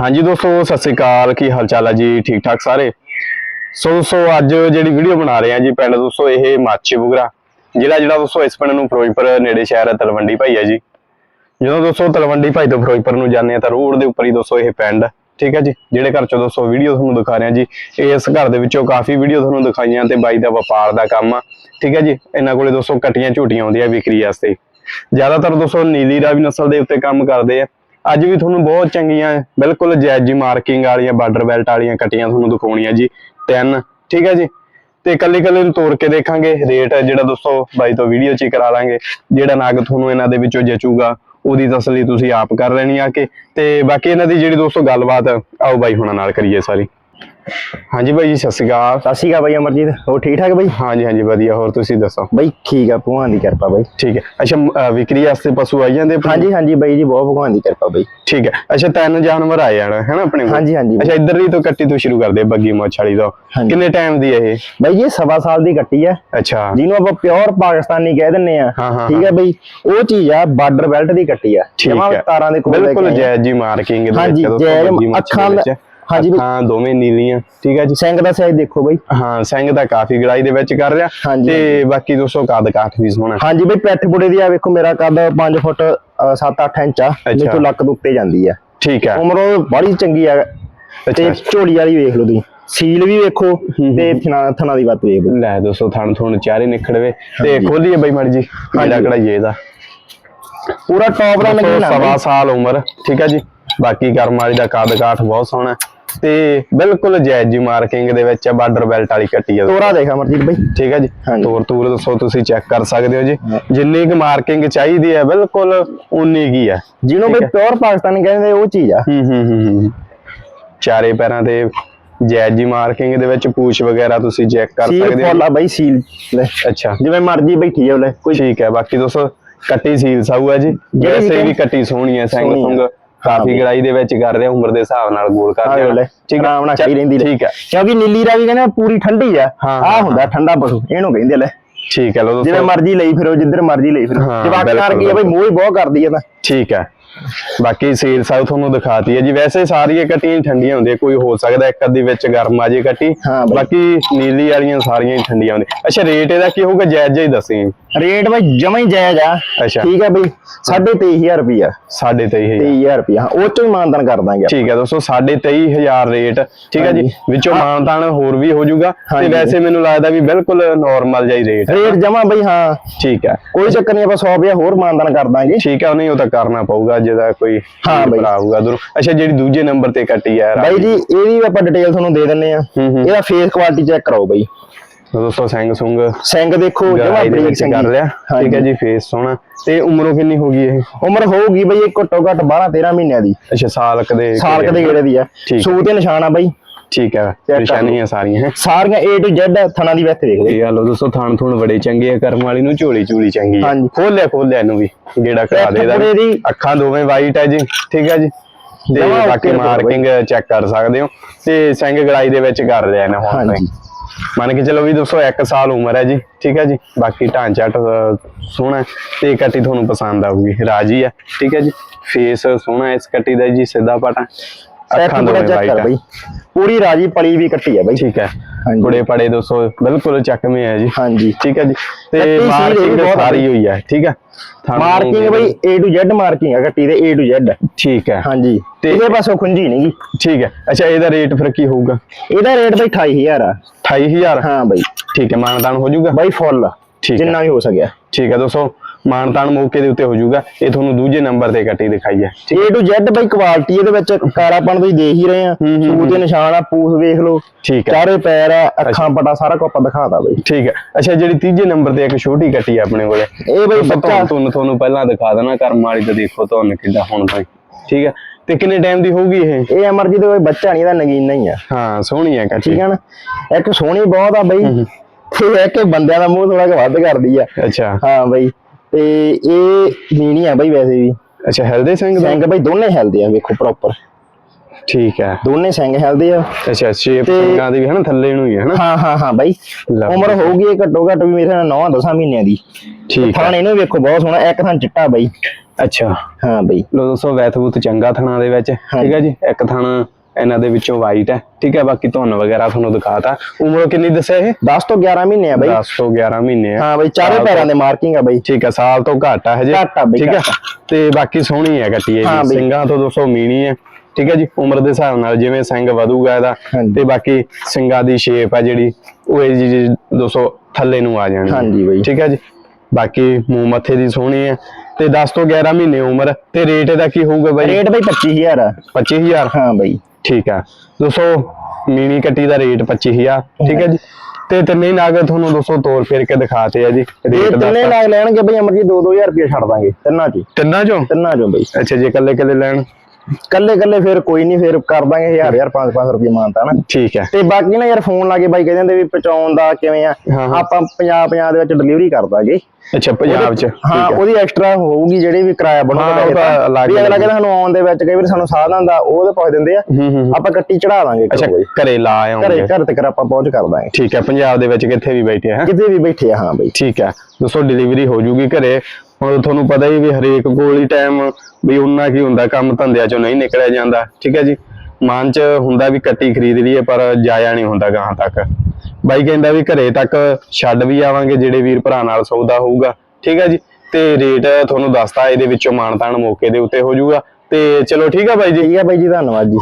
ਹਾਂਜੀ ਦੋਸਤੋ, ਸਤਿ ਸ੍ਰੀ ਅਕਾਲ। ਕੀ ਹਾਲ ਚਾਲ ਹੈ ਜੀ? ਠੀਕ ਠਾਕ ਸਾਰੇ? ਸੋ ਦੋਸਤੋ, ਅੱਜ ਜਿਹੜੀ ਵੀਡੀਓ ਬਣਾ ਰਹੇ ਹਾਂ ਜੀ ਪਿੰਡ ਦੋਸਤੋ, ਇਹ ਮਾਚੇ ਬੁਗਰਾ। ਜ਼ਿਲ੍ਹਾ ਜਿਹੜਾ ਦੋਸਤੋ, ਇਸ ਪਿੰਡ ਨੂੰ ਫਿਰੋਜ਼ਪੁਰ ਨੇੜੇ ਸ਼ਹਿਰ ਹੈ, ਤਲਵੰਡੀ ਭਾਈ ਹੈ ਜੀ। ਜਦੋਂ ਦੋਸਤੋ, ਤਲਵੰਡੀ ਭਾਈ ਤੋਂ ਫਿਰੋਜ਼ਪੁਰ ਨੂੰ ਜਾਂਦੇ ਆ, ਤਾਂ ਰੋਡ ਦੇ ਉੱਪਰ ਹੀ ਦੋਸਤੋ, ਇਹ ਪਿੰਡ, ਠੀਕ ਹੈ ਜੀ? ਜਿਹੜੇ ਘਰ ਚੋਂ ਦੋਸਤੋ, ਵੀਡੀਓ ਤੁਹਾਨੂੰ ਦਿਖਾ ਰਹੇ ਹਾਂ ਜੀ। ਇਸ ਘਰ ਦੇ ਵਿੱਚੋਂ ਕਾਫੀ ਵੀਡੀਓ ਤੁਹਾਨੂੰ ਦਿਖਾਈਆਂ ਤੇ ਬਾਈ ਦਾ ਵਪਾਰ ਦਾ ਕੰਮ ਆ, ਠੀਕ ਹੈ ਜੀ? ਇਹਨਾਂ ਕੋਲੇ ਦੋਸਤੋ ਕਟੀਆਂ ਝੂਟੀਆਂ ਆਉਂਦੀਆਂ ਵਿਕਰੀ ਵਾਸਤੇ। ਜ਼ਿਆਦਾਤਰ ਦੋਸਤੋ, ਨੀਲੀ ਰਾਵੀ ਨਸਲ ਦੇ ਉੱਤੇ ਕੰਮ ਕਰਦੇ ਆ। ਅੱਜ ਵੀ ਤੁਹਾਨੂੰ ਬਹੁਤ ਚੰਗੀਆਂ, ਬਿਲਕੁਲ ਜੈਜੀ ਮਾਰਕਿੰਗ ਵਾਲੀਆਂ, ਬਾਰਡਰ ਬੈਲਟ ਵਾਲੀਆਂ ਕਟੀਆਂ ਤੁਹਾਨੂੰ ਦਿਖਾਉਣੀਆਂ ਜੀ, ਤਿੰਨ, ਠੀਕ ਹੈ ਜੀ? ਤੇ ਕੱਲੇ ਕੱਲੇ ਨੂੰ ਤੋੜ ਕੇ ਦੇਖਾਂਗੇ, ਰੇਟ ਜਿਹੜਾ ਦੋਸਤੋ ਬਾਈ ਤੋਂ ਵੀਡੀਓ ਚ ਕਰਾ ਲਾਂਗੇ, ਜਿਹੜਾ ਨਗ ਤੁਹਾਨੂੰ ਇਹਨਾਂ ਦੇ ਵਿੱਚੋਂ ਜਚੂਗਾ, ਉਹਦੀ ਤਸਲੀ ਤੁਸੀਂ ਆਪ ਕਰ ਲੈਣੀ ਆ ਕੇ, ਤੇ ਬਾਕੀ ਇਹਨਾਂ ਦੀ ਜਿਹੜੀ ਦੋਸਤੋ ਗੱਲਬਾਤ ਆਓ ਬਾਈ ਹੁਣਾਂ ਨਾਲ ਕਰੀਏ ਸਾਰੀ। ਹਾਂਜੀ ਬਾਈ ਜੀ ਸਤਿ ਸ਼੍ਰੀ ਅਕਾਲ। ਸਤਿ ਸ਼੍ਰੀ ਅਕਾਲ ਬਾਈ ਅਮਰਜੀਤ ਹੋਰ ਠੀਕ ਠਾਕ ਬਾਈ ਹਾਂਜੀ ਹਾਂਜੀ ਵਧੀਆ ਹੋਰ ਤੁਸੀਂ ਦੱਸੋ? ਬਾਈ ਠੀਕ ਆ ਭਗਵਾਨ ਦੀ ਕਿਰਪਾ ਬਾਈ ਠੀਕ ਹੈ। ਅੱਛਾ ਵਿਕਰੀ ਵਾਸਤੇ ਪਸ਼ੂ ਆਈ ਜਾਂਦੇ? ਹਾਂਜੀ ਹਾਂਜੀ ਬਾਈ ਜੀ ਬਹੁਤ ਭਗਵਾਨ ਦੀ ਕਿਰਪਾ ਬਾਈ ਠੀਕ ਹੈ। ਅੱਛਾ ਤਿੰਨ ਜਾਨਵਰ ਆ ਜਾਣ ਹੈਨਾ ਆਪਣੇ ਕੋਲ? ਹਾਂਜੀ, ਹਾਂਜੀ। ਅੱਛਾ ਇੱਧਰ ਦੀ ਤੋਂ ਕੱਟੀ ਤੋਂ ਸ਼ੁਰੂ ਕਰਦੇ ਬੱਗੀ ਮੋਛ ਵਾਲੀ ਤੋਂ। ਕਿੰਨੇ ਟਾਈਮ ਦੀ ਹੈ ਇਹ? ਬਾਈ ਜੀ ਇਹ ਸਵਾ ਸਾਲ ਦੀ ਕੱਟੀ ਆ ਅੱਛਾ। ਜਿਹਨੂੰ ਆਪਾਂ ਪਿਓਰ ਪਾਕਿਸਤਾਨੀ ਕਹਿ ਦਿੰਨੇ ਆ। ਹਾਂ, ਹਾਂ, ਠੀਕ ਹੈ ਬਾਈ ਉਹ ਚੀਜ਼ ਆ ਬਾਰਡਰ ਬੈਲਟ ਦੀ ਕੱਟੀ ਆ। ਹੈ। ਤਾਰਾਂ ਦੇ ਕੋਲ ਬਿਲਕੁਲ ਆਏ। ਜਾਇਜ਼ ਜੀ ਮਾਰਕਿੰਗ ਦੇ ਬੱਗੀ ਮੋਛ ਅੱਖਾਂ ਵਿੱਚ। ਹਾਂਜੀ। ਅੱਖਾਂ ਦੋਵੇਂ ਨੀਲੀਆਂ ਠੀਕ ਹੈ ਜੀ। ਸਿੰਘ ਦਾ ਸਾਈਜ਼ ਦੇਖੋ ਬਾਈ। ਹਾਂ ਸਿੰਘ ਦਾ ਕਾਫੀ ਗੜਾਈ ਦੇ ਵਿੱਚ ਕਰ ਰਿਹਾ। ਤੇ ਬਾਕੀ ਦੋਸਤੋ ਕੱਦ ਕਾਠ ਵੀ ਸੋਹਣਾ। ਹਾਂਜੀ ਬਾਈ ਪੈਠ ਬੁੜੇ ਦੀ ਆ ਵੇਖੋ ਮੇਰਾ ਕੱਦ 5 ਫੁੱਟ 7-8 ਇੰਚ ਆ। ਮੇਥੋਂ ਲੱਕ ਦੇ ਉੱਤੇ ਜਾਂਦੀ ਆ। ਠੀਕ ਹੈ ਉਮਰ ਉਹ ਬੜੀ ਚੰਗੀ ਆ। ਤੇ। ਝੋਲੀ ਵਾਲੀ ਵੇਖ ਲਓ ਤੁਸੀਂ। ਸੀਲ ਵੀ ਵੇਖੋ ਤੇ ਥਣਾ ਥਣਾ ਦੀ ਬਾਤ ਵੇਖ ਲੈ ਦੋਸਤੋ ਥਣ ਥਣ ਚਾਰੇ ਨਿਖੜਵੇ। ਤੇ। ਖੋਲੀਏ ਬਾਈ ਮੜ ਜੀ ਹਾਂਜੀ। ਕਢਾਈਏ ਇਹਦਾ ਪੂਰਾ ਟੌਪ ਦਾ ਦੋਸਤੋ, ਨਗੀਨਾ ਸਵਾ ਸਾਲ ਉਮਰ ਠੀਕ ਹੈ ਜੀ। ਬਾਕੀ ਕਰਮ ਵਾਲੀ ਦਾ ਕੱਦ ਕਾਠ ਬਹੁਤ ਸੋਹਣਾ। ਹੈ। ਤੇ ਬਿਲਕੁਲ ਜਾਇਜ਼ ਜੀ ਮਾਰਕਿੰਗ ਦੇ ਵਿੱਚ ਬਾਰਡਰ ਬੈਲਟ ਵਾਲੀ ਕੱਟੀ ਆ। ਤੋਰਾ ਦੇਖ ਅਮਰਜੀਤ ਬਾਈ। ਠੀਕ ਹੈ ਜੀ। ਤੋਰ ਤੂਰ ਦੱਸੋ ਤੁਸੀਂ ਚੈੱਕ ਕਰ ਸਕਦੇ ਹੋ ਜੀ। ਜਿੰਨੀ ਕੁ ਮਾਰਕਿੰਗ ਚਾਹੀਦੀ ਹੈ ਬਿਲਕੁਲ ਉਨੀ ਕੀ ਹੈ ਜਿਹਨੂੰ ਬਈ ਪਿਓਰ ਪਾਕਿਸਤਾਨੀ ਕਹਿੰਦੇ ਉਹ ਚੀਜ਼ ਆ। ਹੂੰ ਹੂੰ ਹੂੰ ਹੂੰ ਚਾਰੇ ਪੈਰਾਂ ਤੇ ਜਾਇਜ਼ ਜੀ ਮਾਰਕਿੰਗ ਦੇ ਵਿੱਚ ਪੂਛ ਵਗੈਰਾ ਤੁਸੀਂ ਚੈੱਕ ਕਰ ਸਕਦੇ ਫੁੱਲ ਹੋ ਆ ਬਾਈ ਸੀਲ ਲੈ। ਅੱਛਾ। ਜਿਵੇਂ ਮਰਜ਼ੀ ਬੈਠੀ ਆ ਉਹਲੇ ਕੋਈ ਠੀਕ ਹੈ ਬਾਕੀ ਦੋਸਤੋ ਕੱਟੀ ਸੀਲ ਸਾਊ ਹੈ ਜੀ। ਜਿਹੜੀ ਵੈਸੇ ਵੀ ਕੱਟੀ ਸੋਹਣੀ ਹੈ ਹੈ। ਸੁੰਗ। ਕਾਫੀ। ਗੜਾਈ ਦੇ ਵਿੱਚ ਕਰ ਰਿਹਾ ਉਮਰ ਦੇ ਹਿਸਾਬ ਨਾਲ ਗੋਲ ਕਰ ਲੈ ਠੀਕ ਆਰਾਮ ਨਾਲ ਖੜੀ ਰਹਿੰਦੀ। ਠੀਕ ਹੈ ਕਿਉਂਕਿ ਨੀਲੀ ਰਾਵੀ ਕਹਿੰਦੇ ਆ, ਪੂਰੀ ਠੰਡੀ ਆ। ਆ ਹੁੰਦਾ ਠੰਡਾ ਪਸ਼ੂ ਇਹਨੂੰ ਕਹਿੰਦੇ ਲੈ। ਠੀਕ ਹੈ ਲੋ ਜਿਵੇਂ ਮਰਜ਼ੀ ਲਈ ਫਿਰੋ ਜਿੱਧਰ ਮਰਜ਼ੀ ਲਈ ਫਿਰੋ। ਜਵਾਕ ਗਈ ਆ ਬਈ ਮੂੰਹ ਹੀ ਬਹੁਤ ਕਰਦੀ ਆ ਤਾਂ। ਠੀਕ ਹੈ ਬਾਕੀ ਸੀਲ ਸਾਊ ਤੁਹਾਨੂੰ ਦਿਖਾਤੀ ਹੈ ਜੀ। ਵੈਸੇ ਸਾਰੀਆਂ ਕੱਟੀਆਂ ਠੰਡੀਆਂ ਹੁੰਦੀਆਂ ਕੋਈ ਹੋ ਸਕਦਾ ਇੱਕ ਅੱਧੀ ਵਿੱਚ ਗਰਮ ਆ ਜੇ ਕੱਟੀ। ਹਾਂ। ਬਾਕੀ ਨੀਲੀ ਵਾਲੀਆਂ ਸਾਰੀਆਂ ਹੀ ਠੰਡੀਆਂ ਹੁੰਦੀਆਂ। ਅੱਛਾ ਰੇਟ ਇਹਦਾ ਕੀ ਹੋਊਗਾ? ਜਾਇਜ਼ ਹੀ ਦੱਸੀ। ਰੇਟ ਬਈ ਜਮਾ ਹੀ ਜਾਇਜ਼ ਆ। ਅੱਛਾ। ਠੀਕ ਆ ਬਈ 23000 ਰੁਪਿਆ ਸਾਢੇ ਤੇਈ ਹਜ਼ਾਰ। 23000 ਰੁਪਿਆ ਉਹ ਚੋਂ ਹੀ ਮਾਨਦਾਨ ਕਰ ਦਾਂਗੇ। ਠੀਕ ਹੈ ਦੋਸਤੋ ਸਾਢੇ ਤੇਈ ਹਜ਼ਾਰ ਰੇਟ। ਠੀਕ ਹੈ ਜੀ। ਵਿੱਚੋਂ ਮਾਨਤਾਨ ਹੋਰ ਵੀ ਹੋ ਜਾਊਗਾ। ਤੇ। ਵੈਸੇ ਮੈਨੂੰ ਲੱਗਦਾ ਵੀ ਬਿਲਕੁਲ ਨਾਰਮਲ ਹੀ ਰੇਟ ਹੈ ਰੇਟ ਜਮਾ ਬਈ ਹਾਂ। ਠੀਕ ਹੈ ਕੋਈ ਚੱਕਰ ਨਹੀਂ ਆਪਾਂ 100 ਰੁਪਿਆ ਹੋਰ ਮਾਨਦਾਨ ਕਰ ਦਾਂਗੇ। ਠੀਕ ਹੈ ਨਹੀਂ ਉਹ ਤਾਂ ਕਰਨਾ ਪਊਗਾ ਜਿਹਦਾ ਕੋਈ ਹਾਂ ਬਾਈ। ਭਰਾ ਆਊਗਾ ਦੂਰ। ਅੱਛਾ ਜਿਹੜੀ ਦੂਜੇ ਨੰਬਰ ਤੇ ਕੱਟੀ ਹੈ ਬਾਈ ਜੀ ਇਹ ਵੀ ਆਪਾਂ ਡਿਟੇਲ ਤੁਹਾਨੂੰ ਦੇ ਦਿੰਨੇ ਆ ਹੂੰ ਹੂੰ। ਇਹਦਾ ਫੇਸ ਕੁਆਲਿਟੀ ਚੈੱਕ ਕਰਾਓ ਬਾਈ। ਦੋਸਤੋ ਸਿੰਘ ਸੁੰਗ। ਸਿੰਘ ਦੇਖੋ ਜਮਾ ਗਰਾਈ ਦੇ ਬਰੀਕ ਵਿੱਚ ਸਿੰਘ ਕਰ ਲਿਆ। ਠੀਕ ਹੈ ਜੀ ਫੇਸ ਸੋਹਣਾ। ਤੇ ਉਮਰੋਂ ਕਿੰਨੀ ਹੋ ਗਈ ਇਹ? ਉਮਰ ਹੋਊਗੀ ਬਈ ਇਹ ਘੱਟੋ ਘੱਟ 12 13 ਮਹੀਨਿਆਂ ਦੀ। ਅੱਛਾ ਸਾਲ ਕੁ ਦੇ ਸਾਲ ਕਦੇ ਗੇੜੇ ਦੀ। ਆ। ਠੀਕ। ਸੂ ਤੇ ਨਿਸ਼ਾਨ ਆ ਬਈ। ਠੀਕ ਹੈ ਕਰ ਨਿਸ਼ਾਨੀਆਂ ਸਾਰੀਆਂ। ਹੈ ਸਾਰੀਆਂ A to Z ਥਣਾ ਦੀ ਵੈਥ ਦੇਖ ਲਓ। ਇਹ ਆ ਲੋ ਦੋਸਤੋ ਥਾਣ ਥੁਣ ਬੜੇ ਚੰਗੇ ਆ ਕਰਮ ਵਾਲੀ ਨੂੰ ਝੋਲੀ ਝੂਲੀ ਚੰਗੀ ਆ। ਹਾਂਜੀ। ਖੋਲਿਆ ਖੋਲਿਆ ਇਹਨੂੰ ਵੀ ਗੇੜਾ ਕਰਾ ਦੇ ਇਹਦਾ ਅੱਖਾਂ ਦੋਵੇਂ ਵਾਈਟ ਹੈ ਜੀ ਠੀਕ ਹੈ ਜੀ। ਤੇ ਬਾਕੀ ਮਾਰਕਿੰਗ ਚੈੱਕ ਕਰ ਸਕਦੇ ਹੋ। ਤੇ ਸਿੰਘ ਗੜਾਈ ਦੇ ਵਿੱਚ ਕਰ ਲਿਆ ਇਹਨੇ ਹੁਣ। ਤਾਈਂ। ਮੰਨ ਕੇ ਚਲੋ ਵੀ ਦੋਸਤੋ 1 ਸਾਲ ਉਮਰ ਹੈ ਜੀ ਠੀਕ ਹੈ ਜੀ। ਬਾਕੀ ਢਾਂਚਾ ਸੋਹਣਾ ਹੈ। ਤੇ ਕੱਟੀ ਤੁਹਾਨੂੰ ਪਸੰਦ ਆਊਗੀ। ਰਾਜੀ ਹੈ ਠੀਕ ਹੈ ਜੀ। ਫੇਸ ਸੋਹਣਾ ਹੈ ਇਸ ਕੱਟੀ ਦਾ ਜੀ ਸਿੱਧਾ ਪਾਟਾ। ਅੱਖਾਂ ਦੋਵੇਂ ਚੈੱਕ ਵਾਈਟ ਹੈ ਪੂਰੀ ਰਾਜੀ ਪਲੀ ਵੀ ਕੱਟੀ ਆ ਬਈ। ਠੀਕ ਹੈ। ਹਾਂਜੀ। ਬੜੇ ਪੜੇ ਦੋਸਤੋ ਬਿਲਕੁਲ ਚੱਕਵੇਂ ਹੈ ਜੀ। ਹਾਂਜੀ। ਠੀਕ ਹੈ ਜੀ। ਤੇ ਮਾਰਕਿੰਗ ਸਾਰੀ ਹੋਈ ਹੈ ਠੀਕ ਹੈ। ਮਾਰਕਿੰਗ ਬਈ A to Z ਮਾਰਕਿੰਗ ਆ ਕੱਟੀ ਦੇ A to Z ਠੀਕ ਹੈ। ਹਾਂਜੀ। ਤੇ- ਇਹਦੇ ਪਾਸੋਂ ਖੁੰਝੀ ਨਹੀਂਗੀ ਠੀਕ ਹੈ। ਅੱਛਾ ਇਹਦਾ ਰੇਟ ਫਿਰ ਕੀ ਹੋਊਗਾ? ਇਹਦਾ ਰੇਟ ਬਈ 28000 ਆ। 28000 ਹਾਂ ਬਈ। ਠੀਕ ਹੈ ਮਾਨਤਾਨ ਹੋ ਜਾਊਗਾ? ਬਈ ਫੁੱਲ ਠੀਕ ਹੈ। ਜਿੰਨਾ ਵੀ ਹੋ ਸਕਿਆ। ਠੀਕ ਹੈ ਦੋਸਤੋ ਮਾਨਤਾਨ ਮੌਕੇ ਦੇ ਉੱਤੇ ਹੋ ਜਾਊਗਾ ਇਹ ਤੁਹਾਨੂੰ ਦੂਜੇ ਨੰਬਰ ਤੇ ਕੱਟੀ ਦਿਖਾਈ ਹੈ। A to Z ਬਈ ਕੁਆਲਿਟੀ ਇਹਦੇ ਵਿੱਚ ਕਾਰਾਪਣ ਤੁਸੀਂ ਦੇਖ ਹੀ ਰਹੇ ਆ। ਸੂਤ ਦੇ ਨਿਸ਼ਾਨ ਆ ਪੂਛ ਵੇਖ ਲਓ। ਠੀਕ ਹੈ। ਚਾਰੇ ਪੈਰ ਆ ਅੱਖਾਂ ਪਟਾ ਸਾਰਾ ਕੁਝ ਆਪਾਂ ਦਿਖਾਤਾ ਬਈ। ਠੀਕ ਹੈ। ਅੱਛਾ ਜਿਹੜੀ ਤੀਜੇ ਨੰਬਰ ਤੇ ਇੱਕ ਛੋਟੀ ਕੱਟੀ ਹੈ ਆਪਣੇ ਕੋਲੇ ਇਹ ਬਈ ਬੱਚਾ ਤੁਹਾਨੂੰ ਤੁਹਾਨੂੰ ਪਹਿਲਾਂ ਦਿਖਾ ਦੇਣਾ ਕਰਮ ਵਾਲੀ ਤੇ ਦੇਖੋ ਤੁਹਾਨੂੰ ਕਿੱਦਾਂ ਹੁਣ ਤਾਈਂ ਠੀਕ ਹੈ। ਤੇ ਕਿੰਨੇ ਟਾਈਮ ਦੀ ਹੋਊਗੀ ਇਹ? ਇਹ ਅਮਰਜੀਤ ਕੋਈ ਬੱਚਾ ਨਹੀਂ ਇਹਦਾ ਨਗੀਨਾ ਹੀ ਆ। ਹਾਂ ਸੋਹਣੀ ਹੈ ਕੱਟੀ ਠੀਕ ਹੈ ਨਾ? ਇੱਕ ਸੋਹਣੀ ਬਹੁਤ ਆ ਬਈ। ਤੇ ਇੱਕ ਬੰਦਿਆਂ ਦਾ ਮੂੰਹ ਥੋੜਾ ਜਿਹਾ ਵੱਧ ਕਰਦੀ ਆ। ਅੱਛਾ। ਹਾਂ ਬਈ। ਤੇ ਇਹ ਨੀਣੀ ਆ ਬਈ ਵੈਸੇ ਵੀ। ਅੱਛਾ ਹੈਲਦੇ ਸਿੰਘ ਦਾ? ਸਿੰਘ ਬਈ ਦੋਨੇ ਹੈਲਦੇ ਆ ਵੇਖੋ ਪ੍ਰੋਪਰ ਠੀਕ ਹੈ। ਦੋਨੇ ਸਿੰਘ ਹੈਲਦੇ ਆ। ਅੱਛਾ ਸ਼ੇਪ ਸਿੰਘਾਂ ਦੀ ਵੀ ਹੈ ਨਾ ਥੱਲੇ ਨੂੰ ਹੀ ਹੈ ਨਾ ਹਾਂ ਹਾਂ ਹਾਂ ਬਈ। ਉਮਰ ਹੋਊਗੀ ਇਹ ਘੱਟੋ ਘੱਟ ਵੀ ਮੇਰੇ ਨਾਲ 9 10 ਮਹੀਨਿਆਂ ਦੀ। ਠੀਕ ਹੈ। ਥਾਣ ਇਹਨੂੰ ਵੇਖੋ ਬਹੁਤ ਸੋਹਣਾ ਇੱਕ ਥਾਂ ਚਿੱਟਾ ਬਈ। ਅੱਛਾ। ਹਾਂ ਬਈ। ਲੋ ਦੋਸਤੋ ਵੈਥਬੂਤ ਚੰਗਾ ਥਣਾ ਦੇ ਵਿੱਚ। ਠੀਕ ਹੈ ਜੀ ਇੱਕ ਥਣ ਇਹਨਾਂ ਦੇ ਵਿੱਚੋਂ ਵਾਈਟ ਹੈ। ਠੀਕ ਹੈ ਬਾਕੀ ਧੁੰਨ ਵਗੈਰਾ ਤੁਹਾਨੂੰ ਦਿਖਾਤਾ। ਉਮਰ ਕਿੰਨੀ ਦੱਸਿਆ ਇਹ? 10 ਤੋਂ 11 ਮਹੀਨੇ ਆ ਬਈ। 10 ਤੋਂ 11 ਮਹੀਨੇ ਆ। ਹਾਂ ਬਈ ਚਾਰੇ ਪੈਰਾਂ ਦੇ ਮਾਰਕਿੰਗ ਆ ਬਈ। ਠੀਕ ਹੈ ਸਾਲ ਤੋਂ ਘੱਟ ਆ ਹਜੇ। ਘੱਟ ਆ ਬਈ, ਠੀਕ ਹੈ ਤੇ ਬਾਕੀ ਸੋਹਣੀ ਹੈ ਕੱਟੀ ਇਹ। ਸਿੰਘਾਂ ਤੋਂ ਦੋਸਤੋ ਮੀਣੀ ਹੈ। ਠੀਕ ਹੈ ਜੀ ਉਮਰ ਦੇ ਹਿਸਾਬ ਨਾਲ ਜਿਵੇਂ ਸਿੰਘ ਵਧੂਗਾ ਇਹਦਾ। ਤੇ ਬਾਕੀ ਸਿੰਘਾਂ ਦੀ ਸ਼ੇਪ ਹੈ ਜਿਹੜੀ ਉਹ ਇਹ ਜੀ ਦੋਸਤੋ ਥੱਲੇ ਨੂੰ ਆ ਜਾਣੀ। ਹਾਂਜੀ ਬਈ। ਠੀਕ ਹੈ ਜੀ ਬਾਕੀ ਮੂੰਹ ਮੱਥੇ ਦੀ ਸੋਹਣੀ ਹੈ। ਤੇ 10 ਤੋਂ 11 ਮਹੀਨੇ ਉਮਰ ਤੇ ਰੇਟ ਇਹਦਾ ਕੀ ਹੋਊਗਾ ਬਾਈ? ਰੇਟ ਬਈ 25000 ਆ 25000 ਹਾਂ ਬਈ। ਠੀਕ ਹੈ ਦੋਸਤੋ ਮੀਨੀ ਕੱਟੀ ਦਾ ਰੇਟ 25000 ਠੀਕ ਹੈ ਜੀ? ਤੇ ਤਿੰਨੇ ਨਾਗ ਤੁਹਾਨੂੰ ਦੋਸਤੋ ਤੋਰ ਫੇਰ ਕੇ ਦਿਖਾਤੇ ਆ ਜੀ ਰੇਟ ਤਿੰਨੇ ਦੱਸਤਾ ਲੱਗ ਲੈਣਗੇ ਬਈ ਅਮਰ ਜੀ 2-2000 ਰੁਪਏ ਛੱਡ ਦਾਂਗੇ। ਤਿੰਨਾਂ ਚ। ਤਿੰਨਾਂ ਚੋਂ? ਤਿੰਨਾਂ ਚੋਂ ਬਈ। ਅੱਛਾ ਜੇ ਇਕੱਲੇ ਇਕੱਲੇ ਲੈਣ। ਕੱਲੇ ਕੱਲੇ ਫਿਰ ਕੋਈ ਨਹੀਂ ਫਿਰ ਕਰ ਦਾਂਗੇ 1000 1000 500 ਰੁਪਏ ਮਾਨਤਾ ਨਾ। ਠੀਕ ਹੈ। ਤੇ ਬਾਕੀ ਨਾ ਯਾਰ ਫੋਨ ਲਾ ਕੇ ਬਾਈ ਕਹਿੰਦੇ ਵੀ ਪਹੁੰਚਾਉਣ ਦਾ ਕਿਵੇਂ ਆ। ਆਪਾਂ 50 50 ਦੇ ਵਿੱਚ ਡਿਲੀਵਰੀ ਕਰ ਦਾਂਗੇ। ਅੱਛਾ ਪੰਜਾਬ ਚ। ਹਾਂ। ਉਹਦੀ ਐਕਸਟਰਾ ਹੋਊਗੀ ਜਿਹੜੀ ਵੀ ਕਿਰਾਇਆ ਬਣੂਗਾ ਵੀ ਅਗਲਾ। ਕਹਿੰਦਾ ਸਾਨੂੰ ਆਉਣ ਦੇ ਵਿੱਚ ਕਈ ਵਾਰ ਸਾਨੂੰ ਸਾਧਨ ਦਾ ਉਹ ਤੇ ਪੁੱਛ ਦਿੰਦੇ ਆ। ਆਪਾਂ ਕੱਟੀ ਚੜਾ ਦਾਂਗੇ ਅੱਛਾ ਘਰੋਂ ਘਰੇ ਲਾ ਘਰੇ ਆਉਂਗੇ। ਘਰ ਤੱਕ ਆਪਾਂ ਪਹੁੰਚ ਕਰ ਦਾਂਗੇ। ਠੀਕ ਹੈ ਪੰਜਾਬ ਦੇ ਵਿੱਚ ਕਿੱਥੇ ਵੀ ਬੈਠੇ ਹੈ? ਕਿਤੇ ਵੀ ਬੈਠੇ ਆ ਹਾਂ ਬਈ। ਠੀਕ ਹੈ। ਦੋਸਤੋ ਡਿਲੀਵਰੀ ਹੋ ਜੂਗੀ ਘਰੇ। ਹੁਣ ਤੁਹਾਨੂੰ ਪਤਾ ਹੀ ਵੀ ਹਰੇਕ ਕੋਲ ਹੀ ਟਾਈਮ ਵੀ ਉਹਨਾਂ ਕੀ ਹੁੰਦਾ, ਕੰਮ ਧੰਦਿਆਂ ਚੋਂ ਨਹੀਂ ਨਿਕਲਿਆ ਜਾਂਦਾ। ਠੀਕ ਹੈ ਜੀ? ਮਨ ਚ ਹੁੰਦਾ ਵੀ ਕੱਟੀ ਖਰੀਦ ਲਈਏ, ਪਰ ਜਾਇਆ ਨਹੀਂ ਹੁੰਦਾ ਗਾਹਾਂ ਤੱਕ। ਬਾਈ ਕਹਿੰਦਾ ਵੀ ਘਰੇ ਤੱਕ ਛੱਡ ਵੀ ਆਵਾਂਗੇ, ਜਿਹੜੇ ਵੀਰ ਭਰਾ ਨਾਲ ਸੌਦਾ ਹੋਊਗਾ। ਠੀਕ ਹੈ ਜੀ? ਤੇ ਰੇਟ ਤੁਹਾਨੂੰ ਦੱਸਤਾ, ਇਹਦੇ ਵਿੱਚੋਂ ਮਾਨਤਾਨ ਮੌਕੇ ਦੇ ਉੱਤੇ ਹੋ ਜਾਊਗਾ। ਤੇ ਚਲੋ ਠੀਕ ਆ ਬਾਈ ਜੀ। ਠੀਕ ਆ ਬਾਈ ਜੀ, ਧੰਨਵਾਦ ਜੀ।